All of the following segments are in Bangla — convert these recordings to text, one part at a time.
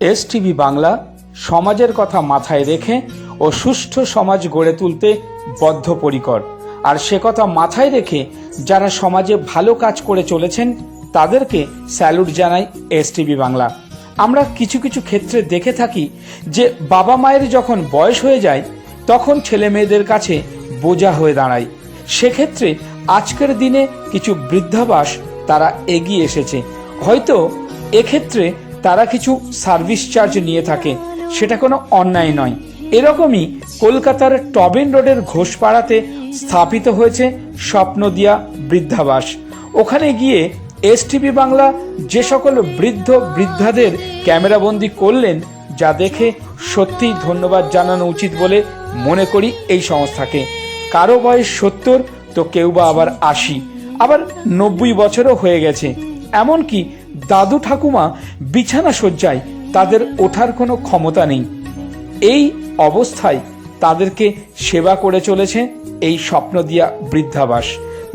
এস টিভি বাংলা সমাজের কথা মাথায় রেখে ও সুষ্ঠু সমাজ গড়ে তুলতে বদ্ধপরিকর। আর সে কথা মাথায় রেখে যারা সমাজে ভালো কাজ করে চলেছেন, তাদেরকে স্যালুট জানাই এস টিভি বাংলা। আমরা কিছু কিছু ক্ষেত্রে দেখে থাকি যে বাবা মায়ের যখন বয়স হয়ে যায়, তখন ছেলে মেয়েদের কাছে বোঝা হয়ে দাঁড়ায়। সেক্ষেত্রে আজকের দিনে কিছু বৃদ্ধাবাস তারা এগিয়ে এসেছে। হয়তো এক্ষেত্রে তারা কিছু সার্ভিস চার্জ নিয়ে থাকে। সেটা কোনো অন্যায় নয়। এরকমই কলকাতার টবেন রোডের ঘোষপাড়াতে স্থাপিত হয়েছে স্বপ্নদিয়া বৃদ্ধাবাস। ওখানে গিয়ে এসটিভি বাংলা যে সকল বৃদ্ধ বৃদ্ধাদের ক্যামেরাবন্দি করলেন, যা দেখে সত্যিই ধন্যবাদ জানানো উচিত বলে মনে করি এই সংস্থাকে। কারও বয়স সত্তর, তো কেউ বা আবার আশি। আবার নব্বই বছরও হয়ে গেছে। এমনকি দাদু ঠাকুমা বিছানা শয্যায় তাদের ওঠার কোনো ক্ষমতা নেই। এই অবস্থায় তাদেরকে সেবা করে চলেছে এই স্বপ্ন দিয়া বৃদ্ধাবাস।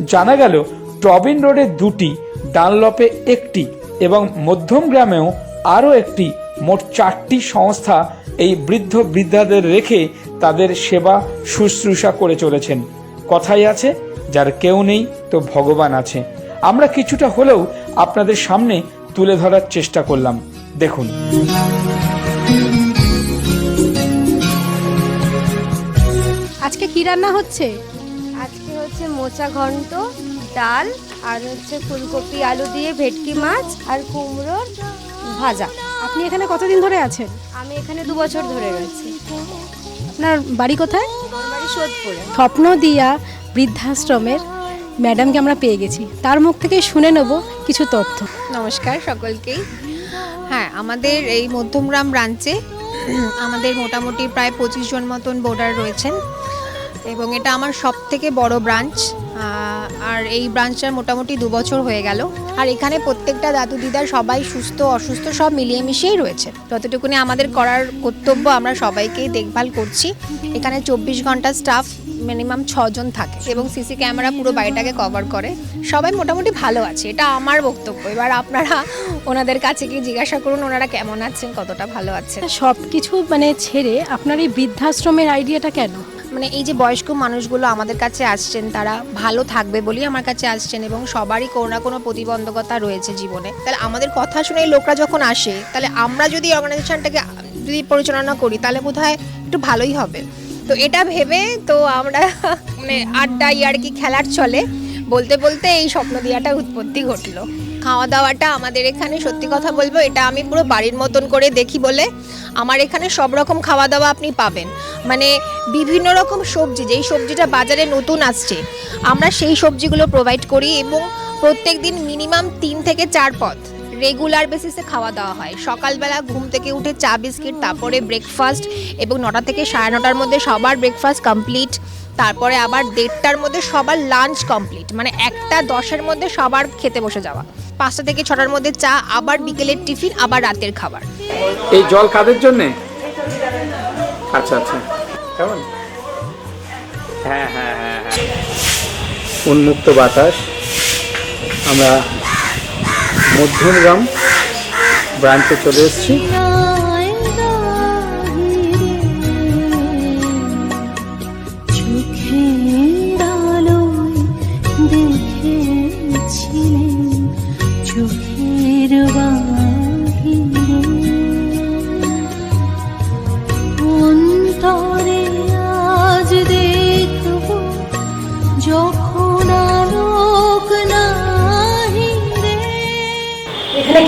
জানা গেল, টবিন রোডে দুটি, ডানলপে একটি এবং মধ্যম গ্রামেও আরও একটি মোট চারটি সংস্থা এই বৃদ্ধ বৃদ্ধাদের রেখে তাদের সেবা শুশ্রূষা করে চলেছেন। কথাই আছে, যার কেউ নেই তো ভগবান আছে। আমরা কিছুটা হলেও আপনাদের সামনে তুলে ধরার চেষ্টা করলাম। দেখুন। আজকে কি রান্না হচ্ছে? আজকে হচ্ছে মোচা ঘন্ট ডাল আর হচ্ছে ফুলকপি আলু দিয়ে ভেটকি মাছ আর কুমড়োর ভাজা। আপনি এখানে কতদিন ধরে আছেন? আমি এখানে দু বছর ধরে রয়েছি। আপনার বাড়ি কোথায়? আমার বাড়ি সোদপুরে। স্বপ্ন দিয়া বৃদ্ধাশ্রমের ম্যাডামকে আমরা পেয়ে গেছি। তার মুখ থেকে শুনে নেব কিছু তথ্য। নমস্কার সকলকেই। হ্যাঁ আমাদের এই মধ্যমগ্রাম ব্রাঞ্চে আমাদের মোটামুটি প্রায় পঁচিশ জন মতন বোর্ডার রয়েছেন এবং এটা আমার সব থেকে বড় ব্রাঞ্চ। আর এই ব্রাঞ্চটার মোটামুটি দু বছর হয়ে গেল। আর এখানে প্রত্যেকটা দাদু দিদার সবাই সুস্থ, অসুস্থ, সব মিলিয়ে মিশিয়েই রয়েছে। যতটুকুনি আমাদের করার কর্তব্য আমরা সবাইকেই দেখভাল করছি। এখানে চব্বিশ ঘণ্টা স্টাফ মিনিমাম ছজন থাকে এবং সিসি ক্যামেরা পুরো বাড়িটাকে কভার করে। সবাই মোটামুটি ভালো আছে এটা আমার বক্তব্য। এবার আপনারা ওনাদের কাছে গিয়ে জিজ্ঞাসা করুন ওনারা কেমন আছেন কতটা ভালো আছেন? সব কিছু মানে ছেড়ে আপনার এই বৃদ্ধাশ্রমের আইডিয়াটা কেন? মানে এই যে বয়স্ক মানুষগুলো আমাদের কাছে আসছেন তারা ভালো থাকবে বলেই আমার কাছে আসছেন এবং সবারই কোনো না কোনো প্রতিবন্ধকতা রয়েছে জীবনে। তাহলে আমাদের কথা শুনে লোকরা যখন আসে তাহলে আমরা যদি অর্গানাইজেশনটাকে যদি পরিচালনা করি তাহলে বোধ হয় একটু ভালোই হবে। তো এটা ভেবে তো আমরা মানে আড্ডা ইয়ার্কি খেলার চলে। বলতে বলতে এই স্বপ্ন দিয়াটার উৎপত্তি ঘটলো। খাওয়া দাওয়াটা আমাদের এখানে সত্যি কথা বলব, এটা আমি পুরো বাড়ির মতন করে দেখি বলে আমার এখানে সব রকম খাওয়া দাওয়া আপনি পাবেন। মানে বিভিন্ন রকম সবজি, যেই সবজিটা বাজারে নতুন আসছে, আমরা সেই সবজিগুলো প্রোভাইড করি এবং প্রত্যেক দিন মিনিমাম তিন থেকে চার পদ। রেগুলার বেসিসে খাওয়া দাওয়া হয়। সকালবেলা ঘুম থেকে উঠে চা, বিস্কিট, তারপরে ব্রেকফাস্ট এবং নটা থেকে সাড়ে নটার মধ্যে সবার ব্রেকফাস্ট কমপ্লিট তারপরে আবার দেড়টার মধ্যে সবার লাঞ্চ কমপ্লিট মানে একটা দশের মধ্যে সবার খেতে বসে যাওয়া। পাঁচটা থেকে ছটার মধ্যে চা, আবার বিকেলের টিফিন, আবার রাতের খাবার। এই জল কাদের জন্য? আচ্ছা আচ্ছা। কেমন? হ্যাঁ হ্যাঁ হ্যাঁ হ্যাঁ। উন্মুক্ত বাতাস। আমরা মধ্যমগ্রাম ব্রাঞ্চে চলে এসেছি।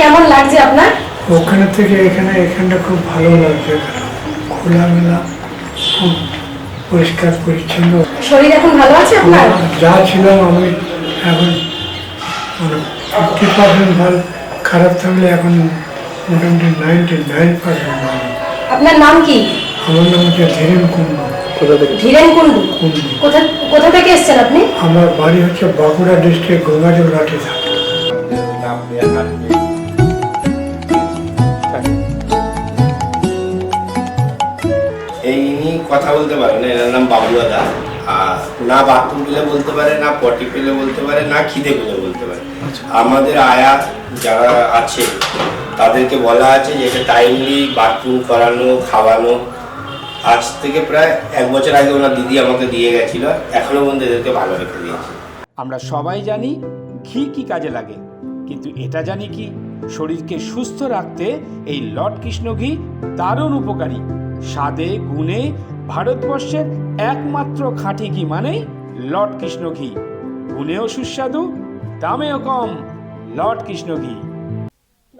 কেমন লাগছে আপনার? ওখানে থেকে এখানে এখানটা খুব ভালো লাগছে। খোলামেলা খুব পরিষ্কার পরিচ্ছন্ন। শরীর এখন ভালো আছে আপনার? যা ছিলাম আমি এখন মানে ফিফটি পার্সেন্ট ভালো খারাপ থাকলে এখন মোটামুটি নাইনটি নাইন পার্সেন্ট ভালো। আপনার নাম কি? আমার নাম হচ্ছে ধীরেন কুন্ডু কোথা থেকে? ধীরেন কুন্ডু কুন্ডু কোথা কোথা থেকে এসেছেন আপনি? আমার বাড়ি হচ্ছে বাঁকুড়া ডিস্ট্রিক্ট গঙ্গাজল রাঠি থাকে কথা বলতে পারেন এনার নাম বাবুয়া দা আর না বাথরুম পেলে বলতে পারে না পটি পেলে বলতে পারে না খিদে পেলে বলতে পারে। আমাদের আয়া যারা আছে তাদেরকে বলা আছে যে এটা টাইমলি বাথরুম করানো খাওয়ানো। আজ থেকে প্রায় এক বছর আগে ওনার দিদি আমাকে দিয়ে গেছিল এখনও পর্যন্ত এদেরকে ভালো রেখে দিয়েছে। আমরা সবাই জানি ঘি কি কাজে লাগে কিন্তু এটা জানি কি শরীরকে সুস্থ রাখতে এই লর্ড কৃষ্ণ ঘি দারুণ উপকারী। স্বাদে গুণে ভারতবর্ষের একমাত্র খাঁটি ঘি মানেই লর্ড কৃষ্ণ ঘি। গুণেও সুস্বাদু, দামেও কম, লর্ড কৃষ্ণ ঘি।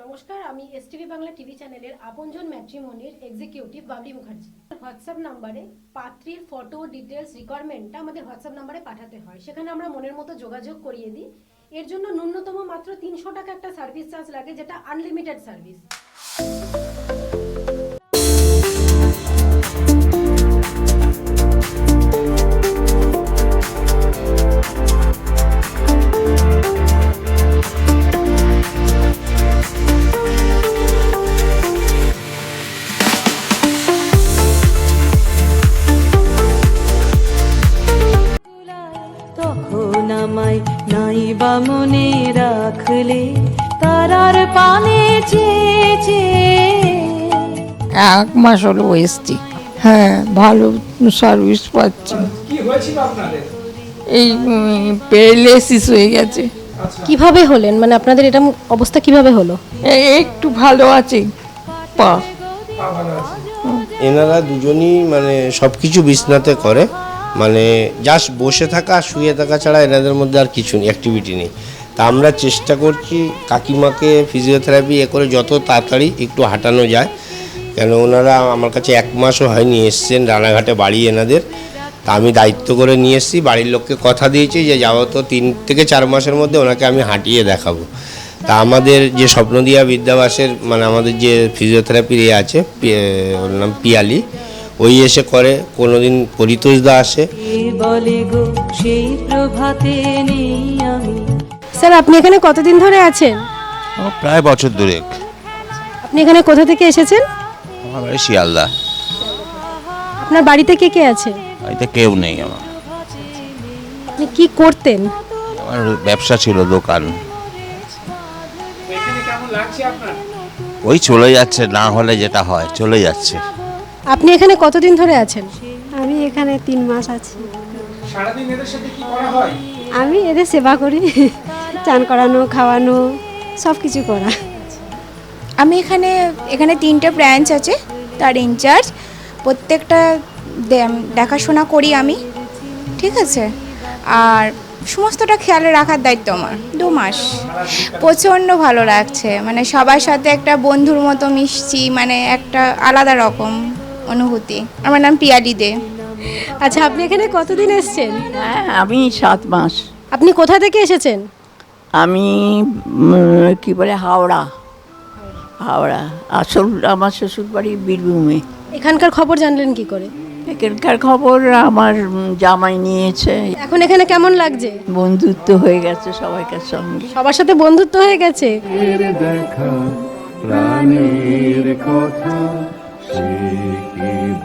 নমস্কার, আমি এসটিভি বাংলা টিভি চ্যানেলের আপনজন ম্যাট্রিমনির এক্সিকিউটিভ বাবলি মুখার্জি। হোয়াটসঅ্যাপ নাম্বারে পাত্রীর ফটো ডিটেলস রিকোয়ারমেন্টটা আমাদের হোয়াটসঅ্যাপ নাম্বারে পাঠাতে হয়। সেখানে আমরা মনের মতো যোগাযোগ করিয়ে দিই। এর জন্য ন্যূনতম মাত্র তিনশো টাকা একটা সার্ভিস চার্জ লাগে, যেটা আনলিমিটেড সার্ভিস এক মাস হলো এসছি হ্যাঁ ভালো সার্ভিস পাচ্ছি। কি হয়েছিল আপনাদের? এই পেরেলেসিস হয়ে গেছে। কীভাবে হলেন? মানে আপনাদের এটা অবস্থা কীভাবে হলো? একটু ভালো আছে। পা। এনারা দুজনই মানে সব কিছু বিছনাতে করে। মানে জাস্ট বসে থাকা আর শুয়ে থাকা ছাড়া এনাদের মধ্যে আর কিছু নেই অ্যাক্টিভিটি নেই। তা আমরা চেষ্টা করছি কাকিমাকে ফিজিওথেরাপি এ করে যত তাড়াতাড়ি একটু হাঁটানো যায়। কেন ওনারা আমার কাছে এক মাসও হয়নি এসছেন রানাঘাটে বাড়ি এনাদের। তা আমি দায়িত্ব করে নিয়ে এসেছি বাড়ির লোককে কথা দিয়েছি যে যাব তো তিন থেকে চার মাসের মধ্যে ওনাকে আমি হাঁটিয়ে দেখাবো। তা আমাদের যে স্বপ্নদিয়া বিদ্যাবাসের মানে আমাদের যে ফিজিওথেরাপির এ আছে ওর নাম পিয়ালি ওই এসে করে কোনোদিন পরিতোষ দা আসে। কে বলে গো সেই প্রভাতে নেই আমি স্যার আপনি এখানে কতদিন ধরে আছেন? প্রায় বছর দুরেক। আপনি এখানে কোথা থেকে এসেছেন? আমার বাড়ি শিয়ালদা। আপনার বাড়িতে কে কে আছে? বাড়িতে কেউ নেই আমার। আপনি কি করতেন? আমার ব্যবসা ছিল দোকান। এখানে কেমন লাগছে আপনার ওই চলে যাচ্ছে না হলে যেটা হয় চলে যাচ্ছে। আপনি এখানে কতদিন ধরে আছেন? আমি এখানে তিন মাস আছি। সারাদিন এদের সাথে কি করা হয়? আমি এদের সেবা করি চান করানো খাওয়ানো সব কিছু করা। আমি এখানে এখানে তিনটে ব্রাঞ্চ আছে তার ইনচার্জ প্রত্যেকটা দেখাশোনা করি আমি ঠিক আছে? আর সমস্তটা খেয়াল রাখার দায়িত্ব আমার দু মাস। প্রচণ্ড ভালো লাগছে মানে সবার সাথে একটা বন্ধুর মতো মিশছি মানে একটা আলাদা রকম অনুভূতি। আমার নাম পিয়ালি দে। আচ্ছা আপনি এখানে কতদিন এসেছেন? হ্যাঁ আমি সাত মাস। আপনি কোথা থেকে এসেছেন? আমি কি বলে হাওড়া। হাওড়া। আসল আমার শ্বশুর বাড়ি বীরভূমে। এখানকার খবর জানলেন কি করে? এখানকার খবর আমার জামাই নিয়েছে। এখন এখানে কেমন লাগছে? বন্ধুত্ব হয়ে গেছে সবাইকার সঙ্গে। সবার সাথে বন্ধুত্ব হয়ে গেছে?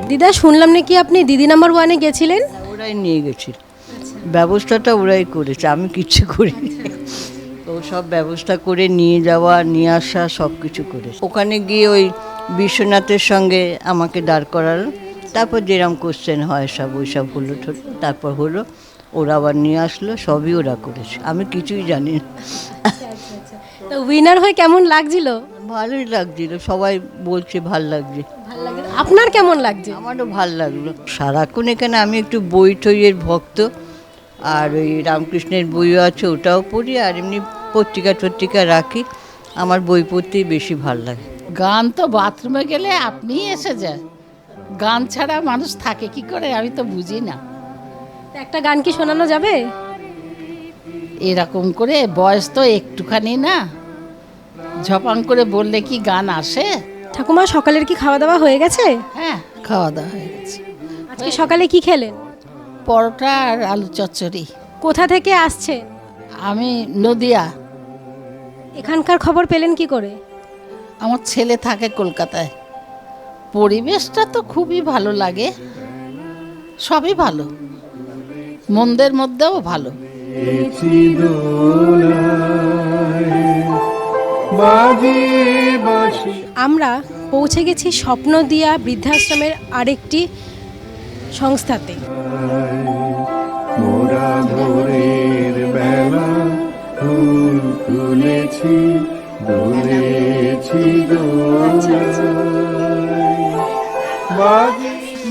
দিদা শুনলাম নাকি আপনি দিদি নাম্বার ওয়ানে গেছিলেন? ওরাই নিয়ে গেছিল। ব্যবস্থাটা ওরাই করেছে আমি কিচ্ছু করিনি। ও সব ব্যবস্থা করে নিয়ে যাওয়া নিয়ে আসা সব কিছু করে। ওখানে গিয়ে ওই বিশ্বনাথের সঙ্গে আমাকে দাঁড় করালো। তারপর যেরকম কোশ্চেন হয় সব ওই সব হলো তারপর হলো ওরা আবার নিয়ে আসলো সবই ওরা করেছে। আমি কিছুই জানি না। তো উইনার হয়ে কেমন লাগছিল? ভালোই লাগছিল। সবাই বলছে ভালো লাগছে। আপনার কেমন লাগছে? আমারও ভালো লাগল। সারাক্ষণ এখানে আমি একটু বই টইয়ের ভক্ত। আর ওই রামকৃষ্ণের বইও আছে ওটাও পড়ি। আর এমনি পত্রিকা টত্রিকা রাখি আমার বই পড়তেই বেশি ভালো লাগে। গান তো বাথরুমে গেলে আপনি এসে যায়। গান ছাড়া মানুষ থাকে কি করে আমি তো বুঝি না। একটা গান কি শোনানো যাবে? এরকম করে বয়স তো একটুখানি না। ঝপাং করে বললে কি গান আসে? ঠাকুমা সকালের কি খাওয়া দাওয়া হয়ে গেছে? হ্যাঁ খাওয়া দাওয়া হয়ে গেছে। আজকে সকালে কি খেলেন? পরোটা আর আলু চচ্চড়ি। কোথা থেকে আসছে? আমি নদিয়া। এখানকার খবর পেলেন কি করে? আমার ছেলে থাকে কলকাতায়। পরিবেশটা তো খুবই ভালো লাগে। সবই ভালো। মন্দের মধ্যেও ভালো। আমরা পৌঁছে গেছি স্বপ্ন দিয়া বৃদ্ধাশ্রমের আরেকটি সংস্থাতে।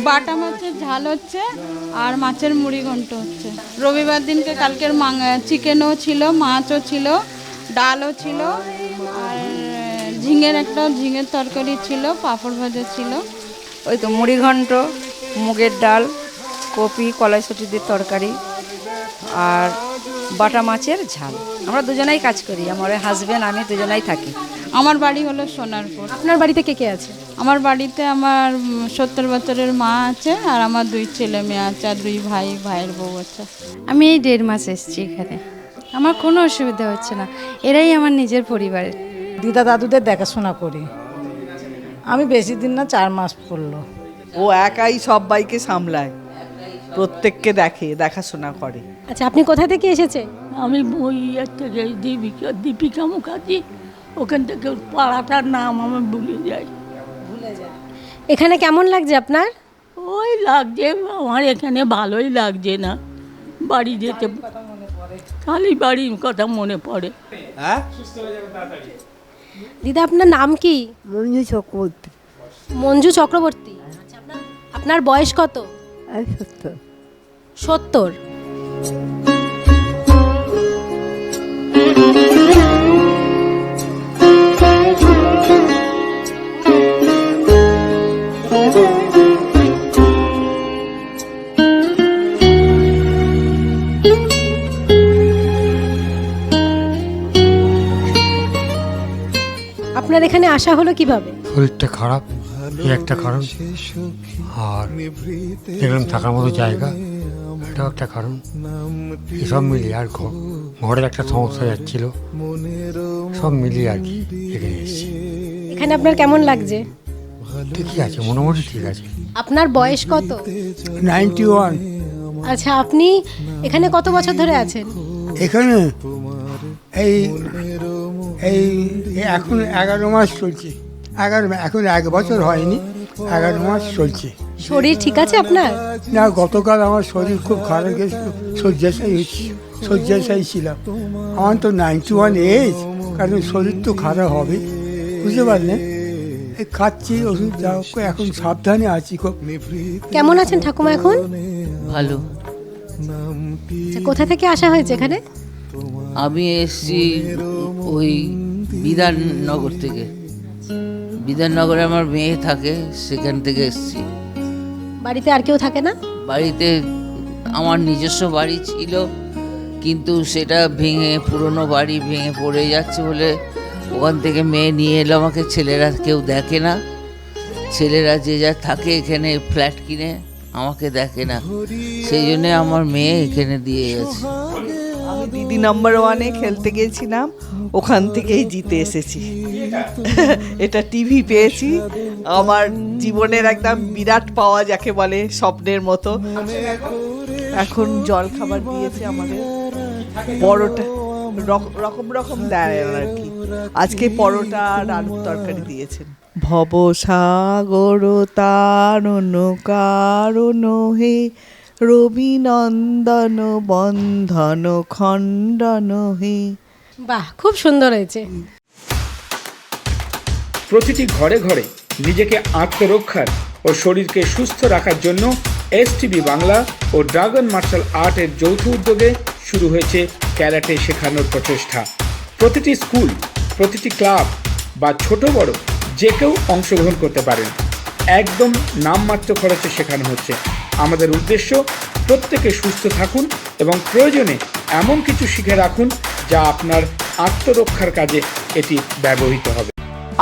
বাটা মাছের ঝাল হচ্ছে আর মাছের মুড়ি ঘন্ট হচ্ছে। রবিবার দিনকে কালকের চিকেনও ছিল মাছও ছিল ডালও ছিল আর ঝিঙের একটা ঝিঙের তরকারি ছিল পাঁপড় ভাজা ছিল। ওই তো মুড়ি ঘন্ট মুগের ডাল কপি কলাইশুটি দিয়ে তরকারি আর বাটা মাছের ঝাল। আমরা দুজনেই কাজ করি আমার হাজবেন্ড আমি দুজনেই থাকি। আমার বাড়ি হলো সোনারপুর। আপনার বাড়িতে কে কে আছে? আমার বাড়িতে আমার সত্তর বছরের মা আছে আর আমার দুই ছেলে মেয়ে আছে আর দুই ভাই ভাইয়ের বউ আছে। আমি এই দেড় মাস এসেছি এখানে। আমার কোনো অসুবিধা হচ্ছে না। এরাই আমার নিজের পরিবারের দিদা দাদুদের দেখাশোনা করি। আমি বেশি দিন না চার মাস পড়ল। ও একাই সবাইকে সামলায়। প্রত্যেককে দেখে দেখাশোনা করে। আচ্ছা আপনি কোথা থেকে এসেছে আমি ওই থেকে দীপিকা দীপিকা মুখার্জি ওখান থেকে পাড়াটার নাম আমি ভুলে যাই। এখানে কেমন লাগছে আপনার? ওই লাগছে আমার এখানে ভালোই লাগছে না। বাড়ি যেতে খালি বাড়ির কথা মনে পড়ে। হ্যাঁ? দিদা আপনার নাম কি? মঞ্জু চক্রবর্তী। মঞ্জু চক্রবর্তী। আচ্ছা, আপনার বয়স কত? সত্য। সত্তর। আপনার এখানে আসা হলো কীভাবে? শরীরটা খারাপ। একটা কারণ। আর দেখলাম থাকার মতো জায়গা এটাও একটা কারণ। এসব মিলিয়ে আর ঘরের একটা সমস্যা যাচ্ছিল। সব মিলিয়ে আর কি এখানে এসেছি। এখানে আপনার কেমন লাগছে? ঠিকই আছে মোটামুটি ঠিক আছে। আপনার বয়স কত? Ninety one. আচ্ছা আপনি এখানে কত বছর ধরে আছেন? এখানে এই এই এই এখন এগারো মাস চলছে। এগারো এখন এক বছর হয়নি এগারো মাস চলছে। শরীর ঠিক আছে আপনার? না গতকাল আমার শরীর খুব খারাপ গেছিল শয্যাশায়ী শয্যাশায়ী ছিলাম। আমার তো নাইনটি ওয়ান এজ কারণ শরীর তো খারাপ হবে বুঝতে পারলেন? এই খাচ্ছি ওষুধ যা এখন সাবধানে আছি খুব। কেমন আছেন ঠাকুমা এখন? ভালো। আচ্ছা, কোথা থেকে আসা হয়েছে এখানে? আমি এসছি ওই বিধাননগর থেকে। বিধাননগরে আমার মেয়ে থাকে সেখান থেকে এসছি। বাড়িতে আর কেউ থাকে না? বাড়িতে আমার নিজস্ব বাড়ি ছিল কিন্তু সেটা ভেঙে পুরনো বাড়ি ভেঙে পড়ে যাচ্ছে বলে ওখান থেকে মেয়ে নিয়ে এলো আমাকে। ছেলেরা কেউ দেখে না। ছেলেরা যে যা থাকে এখানে ফ্ল্যাট কিনে আমাকে দেখে না। সেই জন্য আমার মেয়ে এখানে দিয়ে গেছে। দিদি নাম্বার ওয়ানে খেলতে গেছিলাম ওখান থেকেই জিতে এসেছি। এটা টিভি পেয়েছি। আমার জীবনের একদম বিরাট পাওয়া যাকে বলে স্বপ্নের মতো। এখন জল খাবার দিয়েছে আমাদের। পরোটা, রক- রকম রকম দেয় আর কি। আজকে পরোটা আর আলুর তরকারি দিয়েছেন। ভব সাগর তারণ কারণ হে রবি নন্দন বন্ধন খণ্ডন হে। বাহ খুব সুন্দর হয়েছে। প্রতিটি ঘরে ঘরে নিজেকে আত্মরক্ষার ও শরীরকে সুস্থ রাখার জন্য এসটিভি বাংলা ও ড্রাগন মার্শাল আর্টের যৌথ উদ্যোগে শুরু হয়েছে ক্যারাটে শেখানোর প্রচেষ্টা। প্রতিটি স্কুল প্রতিটি ক্লাব বা ছোট বড় যে কেউ অংশগ্রহণ করতে পারেন। একদম নামমাত্র খরচে শেখানো হচ্ছে। আমাদের উদ্দেশ্য প্রত্যেকে সুস্থ থাকুন এবং প্রয়োজনে এমন কিছু শিখে রাখুন যা আপনার আত্মরক্ষার কাজে এটি ব্যবহৃত হবে।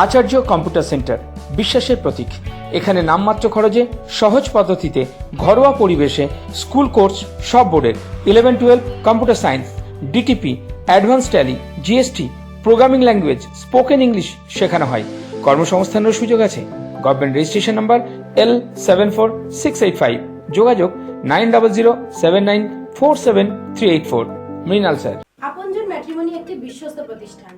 আচার্য কম্পিউটার সেন্টার, বিশ্বাসের প্রতীক। এখানে নামমাত্র খরচে, সহজ পদ্ধতিতে, ঘরোয়া পরিবেশে, স্কুল কোর্স, সব বোর্ডের eleven twelve computer science DTP advance tally GST programming language spoken English শেখানো হয়। কর্মসংস্থানের সুযোগ আছে। Government registration number L seven four six eight five যোগাযোগ nine double zero seven nine four seven three eight four. Mrinal sir. Aponjon matrimony একটি বিশ্বস্ত প্রতিষ্ঠান।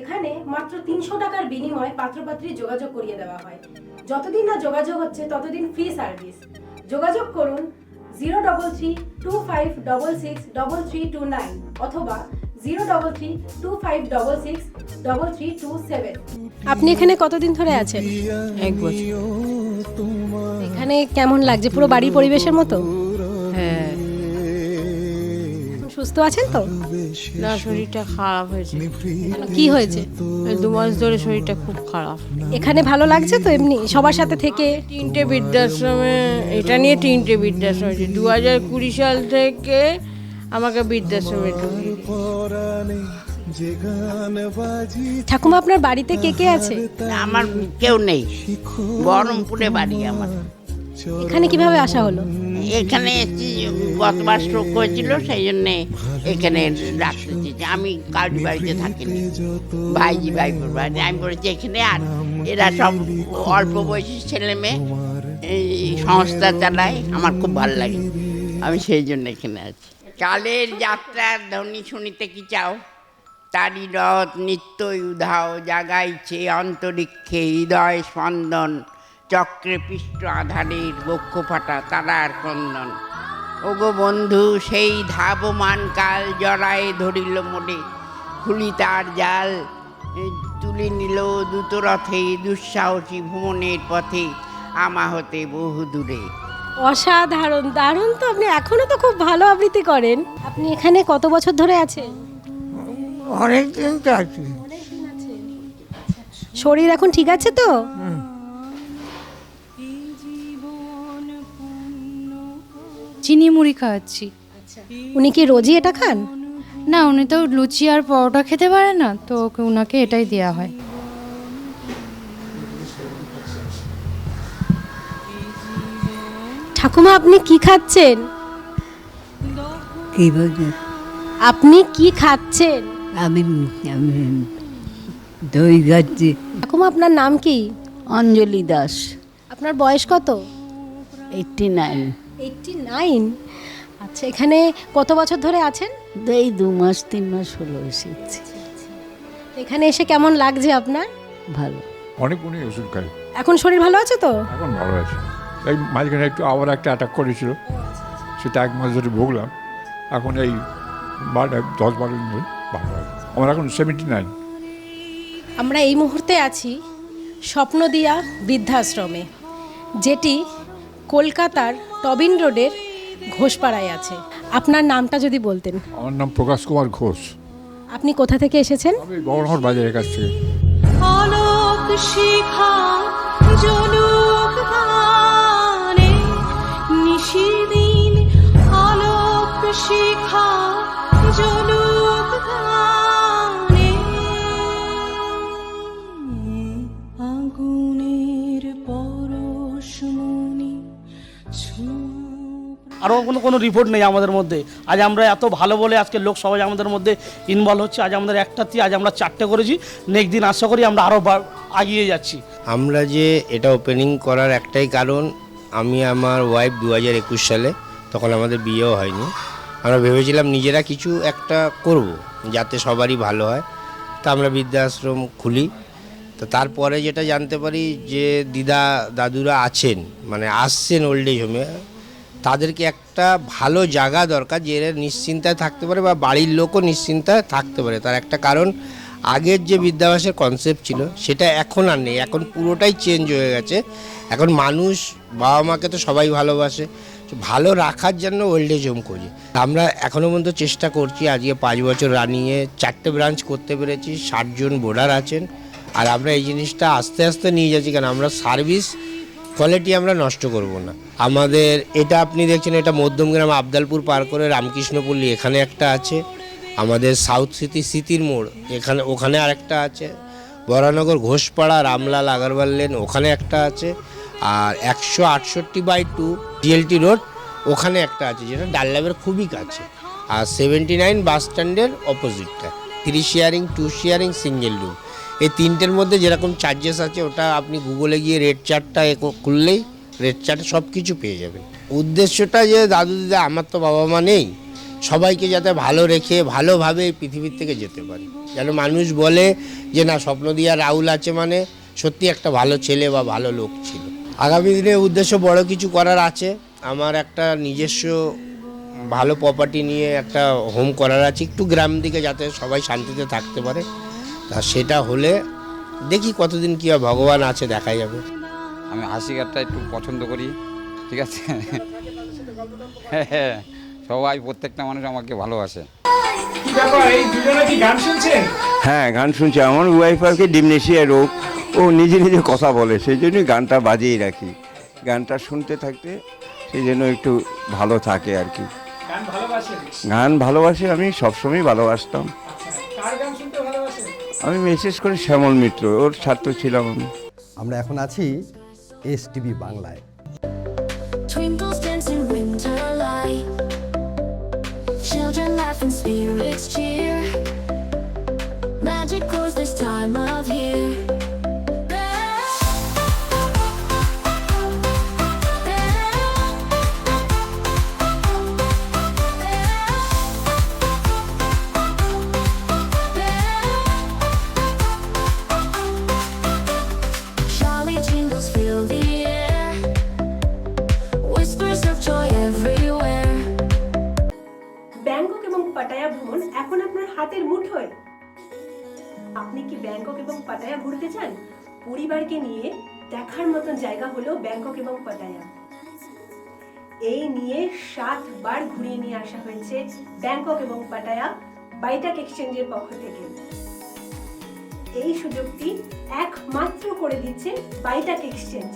এখানে মাত্র তিনশো টাকার বিনিময়ে পাত্রপাত্রী যোগাযোগ করিয়ে দেওয়া হয়। যতদিন না যোগাযোগ হচ্ছে ততদিন ফ্রি সার্ভিস যোগাযোগ করুন zero double three two five double six double three two nine অথবা zero double three two five double six double three two seven. আপনি এখানে কতদিন ধরে আছেন? এক বছর। এখানে কেমন লাগছে? পুরো বাড়ির পরিবেশের মতো? হ্যাঁ। সুস্থ আছেন তো? না শরীরটা খারাপ হয়েছে। কি হয়েছে? দু মাস ধরে শরীরটা খুব খারাপ। এখানে ভালো লাগছে তো এমনি? সবার সাথে থেকে? তিনটে বৃদ্ধাশ্রমে এটা নিয়ে তিনটে বৃদ্ধাশ্রম হয়েছে। দু হাজার কুড়ি সাল থেকে আমাকে বৃদ্ধাশ্রমে ঢুকিয়ে ঠাকুমা আপনার বাড়িতে কে কে আছে? আমার কেউ নেই। বহরমপুরে বাড়ি আমার। এখানে কীভাবে আসা হলো? এখানে এসেছি গতবার স্ট্রোক হয়েছিল সেই জন্যে এখানে রাখতে চেয়েছি আমি কাউরি বাড়িতে থাকিনি। ভাইজি ভাইপুর বাড়ি আমি বলেছি এখানে আর এরা সব অল্প বয়সী ছেলে মেয়ে এই সংস্থা চালায়। আমার খুব ভালো লাগে। আমি সেই জন্য এখানে আছি। কালের যাত্রার ধ্বনি শুনিতে কি চাও? তারি রথ নিত্যই উধাও জাগাইছে অন্তরিক্ষে হৃদয় স্পন্দন, চক্রে পৃষ্ঠ আধারের বক্ষ ফাটা তারার ক্রন্দন। ওগো বন্ধু, সেই ধাবমান কাল জড়ায় ধরিল মোড়ে খুলি তার জাল তুলে নিল দ্রুত রথে দুঃসাহসী ভ্রমণের পথে আমা হতে বহু দূরে। অসাধারণ, দারুণ তো, আপনি এখনও তো খুব ভালো আবৃত্তি করেন। আপনি এখানে কত বছর ধরে আছেন? অনেক দিন তো আছি। শরীর এখন ঠিক আছে তো? চিনি মুড়ি খাওয়াচ্ছি উনি কি রোজই এটা খান? না উনি তো লুচি আর পরোটা খেতে পারে না তো ওকে ওনাকে এটাই দেওয়া হয়। ঠাকুমা আপনি কি খাচ্ছেন? কি আপনি কি খাচ্ছেন? আমি আমি দই খাচ্ছি ঠাকুমা আপনার নাম কি? অঞ্জলি দাস। আপনার বয়স কত? এইটটি নাইন এইটটি নাইন আচ্ছা এখানে কত বছর ধরে আছেন? এই দু মাস তিন মাস হলো এসেছি। এখানে এসে কেমন লাগছে আপনার? ভালো। অনেক উনি ওষুধ খাই এখন শরীর ভালো আছে তো? এখন ভালো আছে। এই মাঝখানে একটু আবার একটা অ্যাটাক করেছিল। সেটা এক মাস ধরে ভুগলাম। এখন এই দশ বারো দিন ধরে। ভালো আমার এখন সেভেন্টি নাইন আমরা এই মুহূর্তে আছি স্বপ্নদিয়া বৃদ্ধাশ্রমে যেটি কলকাতার টবিন রোডের ঘোষপাড়ায় আছে। আপনার নামটা যদি বলতেন। আমার নাম প্রকাশ কুমার ঘোষ। আপনি কোথা থেকে এসেছেন? আমি বড়হর বাজারের কাছ থেকে। আলোক শিখা আরও কোনো কোনো রিপোর্ট নেই আমাদের মধ্যে। আজ আমরা এত ভালো বলে আজকে লোক সবাই আমাদের মধ্যে ইনভলভ হচ্ছে, আজ আমাদের একটাতে আজ আমরা চারটে করেছি নেক্সট দিন আশা করি আমরা আরও আগিয়ে যাচ্ছি। আমরা যে এটা ওপেনিং করার একটাই কারণ, আমি আমার ওয়াইফ দু হাজার একুশ সালে, তখন আমাদের বিয়েও হয়নি। আমরা ভেবেছিলাম নিজেরা কিছু একটা করব, যাতে সবারই ভালো হয়। তা আমরা বৃদ্ধাশ্রম খুলি। তো তারপরে যেটা জানতে পারি যে দিদা, দাদুরা আছেন মানে আসছেন ওল্ড এজ হোমে তাদেরকে একটা ভালো জায়গা দরকার যে এরা নিশ্চিন্তায় থাকতে পারে বা বাড়ির লোকও নিশ্চিন্তায় থাকতে পারে। তার একটা কারণ, আগের যে বিদ্যাবাসের কনসেপ্ট ছিল, সেটা এখন আর নেই। এখন পুরোটাই চেঞ্জ হয়ে গেছে। এখন মানুষ বাবা মাকে তো সবাই ভালোবাসে। ভালো রাখার জন্য ওল্ড এজ হোম করি আমরা এখনও পর্যন্ত চেষ্টা করছি, আজকে পাঁচ বছর রানিংয়ে চারটে ব্রাঞ্চ করতে পেরেছি ষাটজন বোর্ডার আছেন। আর আমরা এই জিনিসটা আস্তে আস্তে নিয়ে যাচ্ছি কারণ আমরা সার্ভিস কোয়ালিটি আমরা নষ্ট করব না। আমাদের, এটা আপনি দেখছেন, এটা মধ্যমগ্রাম আবদালপুর পার করে রামকৃষ্ণপল্লী এখানে একটা আছে। আমাদের সাউথ সিটি সিটির মোড়, এখানে, ওখানে আরেকটা আছে। বরানগর, ঘোষপাড়া, রামলাল, আগরওয়াল লেন ওখানে একটা আছে। আর একশো আটষট্টি বাই টু জিএলটি রোড ওখানে একটা আছে, যেটা ডাল্লাবের খুবই কাছে। আর সেভেন্টি নাইন বাস স্ট্যান্ডের অপোজিটটা three sharing two sharing single room এই তিনটের মধ্যে যেরকম চার্জেস আছে, ওটা আপনি গুগলে গিয়ে রেড চার্টটা খুললেই রেড চার্টে সব কিছু পেয়ে যাবেন। উদ্দেশ্যটা যে, দাদু দিদা, আমার তো বাবা মা নেই, সবাইকে যাতে ভালো রেখে, ভালোভাবে পৃথিবীর থেকে যেতে পারি। যেন মানুষ বলে যে, না, স্বপ্ন দিয়া রাহুল আছে মানে সত্যি একটা ভালো ছেলে বা ভালো লোক ছিল। আগামী দিনে উদ্দেশ্য বড় কিছু করার আছে। আমার একটা নিজস্ব ভালো প্রপার্টি নিয়ে একটা হোম করার আছে। একটু গ্রাম দিকে যাতে সবাই শান্তিতে থাকতে পারে। তা সেটা হলে দেখি কতদিন কী হয় ভগবান আছে দেখা যাবে। আমি হাসি গানটা একটু পছন্দ করি ঠিক আছে? হ্যাঁ হ্যাঁ সবাই প্রত্যেকটা মানুষ আমাকে ভালোবাসে। কি ব্যাপার এই দুজনে কি গান হ্যাঁ গান শুনছি। আমার ওয়াইফ আর কি ডিমনেশিয়া রোগ ও নিজে নিজে কথা বলে সেই জন্যই গানটা বাজিয়ে রাখি। গানটা শুনতে থাকতে সেই জন্য একটু ভালো থাকে আর কি। গান ভালোবাসি আমি সবসময় ভালোবাসতাম। আমি মেসেজ করি শ্যামল মিত্র ওর ছাত্র ছিলাম আমি আমরা এখন আছি এস টিভি বাংলায়. Children laugh and spirits cheer. Magic grows this time of year. Bangkok এবং পাটায়া বাইটাক এক্সচেঞ্জের পক্ষ থেকে। এই সুযোগটি একমাত্র করে দিচ্ছে বাইটাক এক্সচেঞ্জ।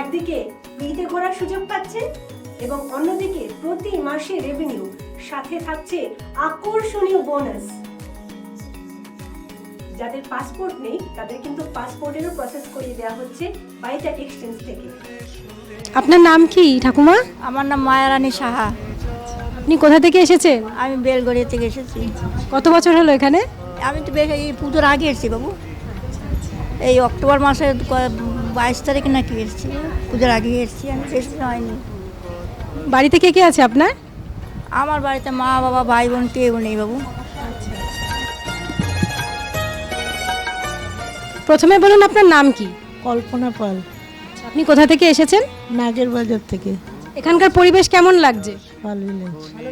একদিকে ফ্রিতে ঘোরার সুযোগ পাচ্ছে এবং অন্যদিকে প্রতি মাসে রেভিনিউ সাথে থাকছে আকর্ষণীয় বোনাস যাদের পাসপোর্ট নেই তাদের কিন্তু পাসপোর্টেরও প্রসেস করিয়ে দেওয়া হচ্ছে বাইটাক এক্সচেঞ্জ থেকে। আপনার নাম কি ঠাকুমা? আমার নাম মায়ারানী সাহা। আপনি কোথা থেকে এসেছেন? আমি বেলগড়িয়া থেকে এসেছি। কত বছর হলো এখানে? আমি তো বেশ এই পুজোর আগে এসেছি বাবু। এই অক্টোবর মাসে বাইশ তারিখ নাকি এসেছি। পুজোর আগে এসেছি আমি বেশি হয়নি। বাড়িতে কে কে আছে আপনার? আমার বাড়িতে মা বাবা ভাই বোন কেউ নেই বাবু। প্রথমে বলুন আপনার নাম কি? কল্পনা পাল। আপনি কোথা থেকে এসেছেন? নাগের বাজার থেকে। এখানকার পরিবেশ কেমন লাগছে? ভালোই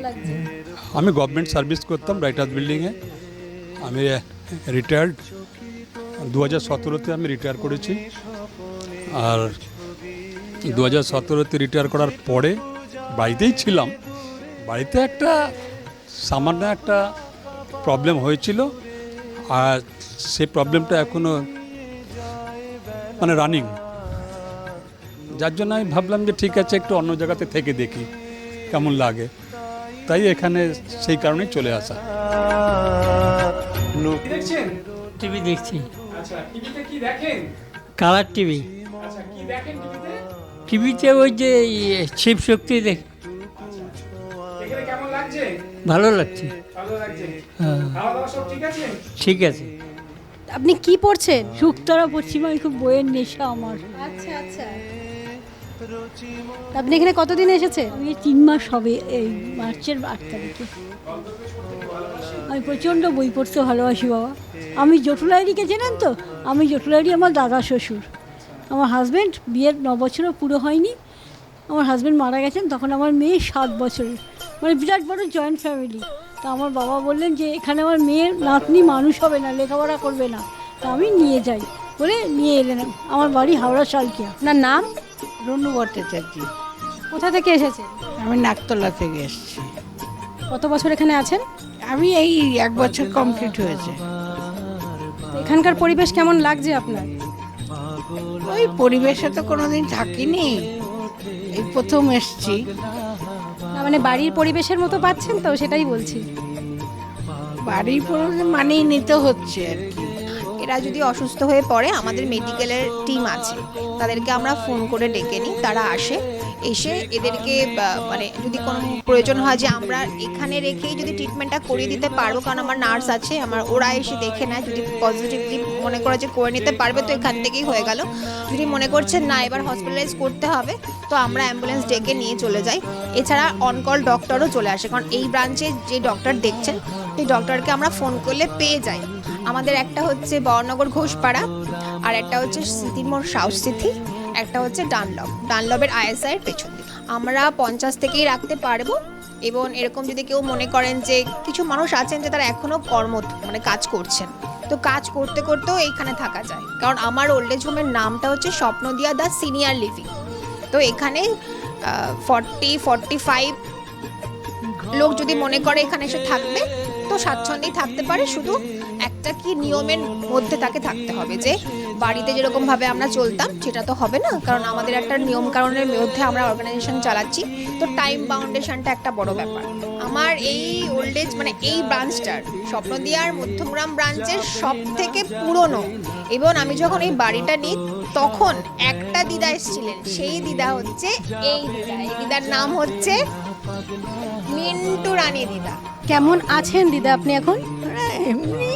লাগছে। আমি গভর্নমেন্ট সার্ভিস করতাম রাইটার্স বিল্ডিংয়ে আমি রিটায়ার্ড দু হাজার সতেরোতে আমি রিটায়ার করেছি। আর দু হাজার সতেরোতে রিটায়ার করার পরে বাড়িতেই ছিলাম। বাড়িতে একটা সামান্য একটা প্রবলেম হয়েছিল। আর সে প্রবলেমটা এখনও মানে রানিং যার জন্য আমি ভাবলাম যে ঠিক আছে একটু অন্য জায়গাতে থেকে দেখি। কেমন লাগে। তাই এখানে সেই কারণেই চলে আসা। টিভি দেখছি। আচ্ছা টিভিতে কি দেখেন? Colour TV. আচ্ছা কি দেখেন টিভিতে? টিভিতে ওই যে শিব শক্তি দেখ এখানে কেমন লাগছে? ভালো লাগছে। হ্যাঁ। ঠিক আছে? আপনি কি পড়ছেন? সুক্তরা পশ্চিমা খুব বইয়ের নেশা আমার। আচ্ছা আচ্ছা। আপনি এখানে কতদিন এসেছেন আমি তিন মাস হবে এই মার্চের আট তারিখে। আমি প্রচণ্ড বই পড়তে ভালোবাসি বাবা। আমি জটুলাইরিকে চেনেন তো? আমি জটুলাইরি আমার দাদা শ্বশুর। আমার হাজব্যান্ড বিয়ের ন বছরও পুরো হয়নি। আমার হাজব্যান্ড মারা গেছেন, তখন আমার মেয়ে সাত বছরের। মানে বিরাট বড় জয়েন্ট ফ্যামিলি তা আমার বাবা বললেন যে, এখানে আমার মেয়ের নাতনি মানুষ হবে না, লেখাপড়া করবে না। তা আমি নিয়ে যাই। বলে নিয়ে এলেন আমার বাড়ি হাওড়া শালকিয়া। আপনার নাম রনু ভট্টাচার্য। কোথা থেকে এসেছেন আমি নাকতলা থেকে এসেছি। কত বছর এখানে আছেন? আমি এই এক বছর কমপ্লিট হয়েছে। এখানকার পরিবেশ কেমন লাগছে আপনার? ওই পরিবেশে তো কোনোদিন থাকিনি। এই প্রথম এসছি। না মানে বাড়ির পরিবেশের মতো পাচ্ছেন তো সেটাই বলছি। বাড়ির পরিবেশ মানেই নিতে হচ্ছে আর কি। এরা যদি অসুস্থ হয়ে পড়ে, আমাদের মেডিকেলের টিম আছে। তাদেরকে আমরা ফোন করে ডেকে নিই, তারা আসে। এসে এদেরকে মানে যদি কোনো প্রয়োজন হয় যে আমরা এখানে রেখেই যদি ট্রিটমেন্টটা করিয়ে দিতে পারব, কারণ আমার নার্স আছে, আমার, ওরা এসে দেখে নেয়, যদি পজিটিভলি মনে করে যে করে নিতে পারবে, তো এখান থেকেই হয়ে গেল। যদি মনে করছেন না, এবার হসপিটালাইজ করতে হবে, তো আমরা অ্যাম্বুলেন্স ডেকে নিয়ে চলে যাই। এছাড়া অনকল ডক্টরও চলে আসে, কারণ এই ব্রাঞ্চে যে ডক্টর দেখছেন, সেই ডক্টরকে আমরা ফোন করলে পেয়ে যাই। আমাদের একটা হচ্ছে বর্ণনগর ঘোষপাড়া, আর একটা হচ্ছে স্মৃতিমোড় সাউথ সিথি একটা হচ্ছে ডানলব। ডানলবের আইএসআইয়ের পেছন। আমরা পঞ্চাশ থেকেই রাখতে পারব, এবং এরকম যদি কেউ মনে করেন যে কিছু মানুষ আছেন যে তারা এখনও কর্ম মানে কাজ করছেন। তো কাজ করতে করতেও এইখানে থাকা যায়। কারণ আমার ওল্ড এজ হোমের নামটা হচ্ছে স্বপ্নদিয়া দা সিনিয়র লিভিং। তো এখানে ফর্টি ফর্টি ফাইভ লোক যদি মনে করে এখানে এসে থাকবে, তো স্বাচ্ছন্দ্যেই থাকতে পারে। শুধু একটা কি নিয়মের মধ্যে তাকে থাকতে হবে যে বাড়িতে যেরকমভাবে আমরা চলতাম সেটা তো হবে না। কারণ আমাদের একটা নিয়ম কারণের মধ্যে আমরা অর্গানাইজেশন চালাচ্ছি। তো টাইম বাউন্ডেশনটা একটা বড় ব্যাপার। আমার এই ওল্ড এজ মানে এই ব্রাঞ্চটার স্বপ্নদিয়ার মধ্যমগ্রাম ব্রাঞ্চের সব থেকে পুরনো এবং আমি যখন এই বাড়িটা নিই তখন একটা দিদা এসেছিলেন। সেই দিদা হচ্ছে এই দিদা। এই দিদার নাম হচ্ছে মিন্টু রানী দিদা। কেমন আছেন দিদা আপনি এখন? এমনি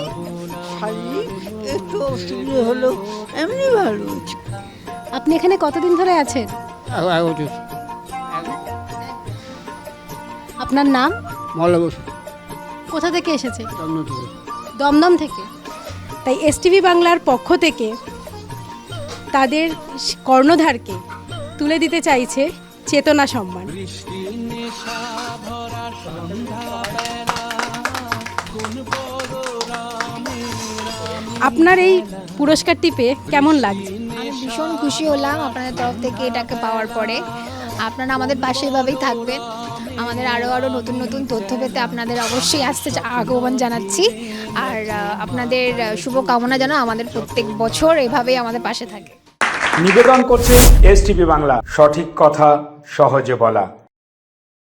শারীরিক একটু অসুবিধা হলো এমনি ভালো আছি আপনি এখানে কতদিন ধরে আছেন? আপনার নাম? মল্লা বসু। কোথা থেকে এসেছে? দমদম। থেকে। তাই এসটিভি বাংলার পক্ষ থেকে তাদের কর্ণধারকে তুলে দিতে চাইছে চেতনা সম্মান। আপনার এই পুরস্কারটি পেয়ে কেমন লাগছে? আমি ভীষণ খুশি হলাম আপনাদের তরফ থেকে এটাকে পাওয়ার পরে। আপনারা আমাদের পাশে এভাবেই থাকবেন। আমাদের আরও আরও নতুন নতুন তথ্য পেতে আপনাদের অবশ্যই আসতে আগমন জানাচ্ছি। আর আপনাদের শুভকামনা যেন আমাদের প্রত্যেক বছর এভাবেই আমাদের পাশে থাকে। নিবেদন করছে এস বাংলা। সঠিক কথা সহজে বলা।